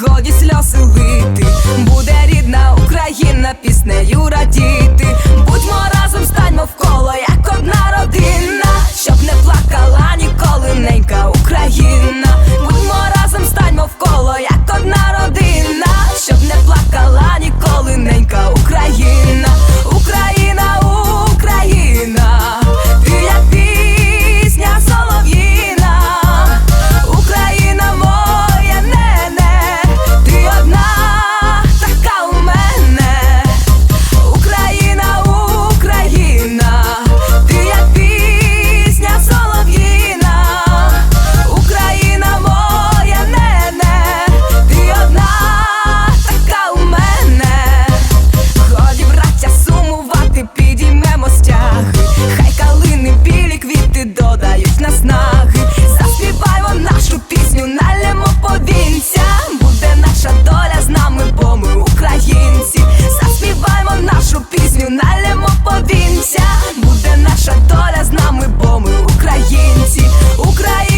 годі сльози лити, буде рідна Україна піснею раді. наша доля з нами, бо ми українці, українці.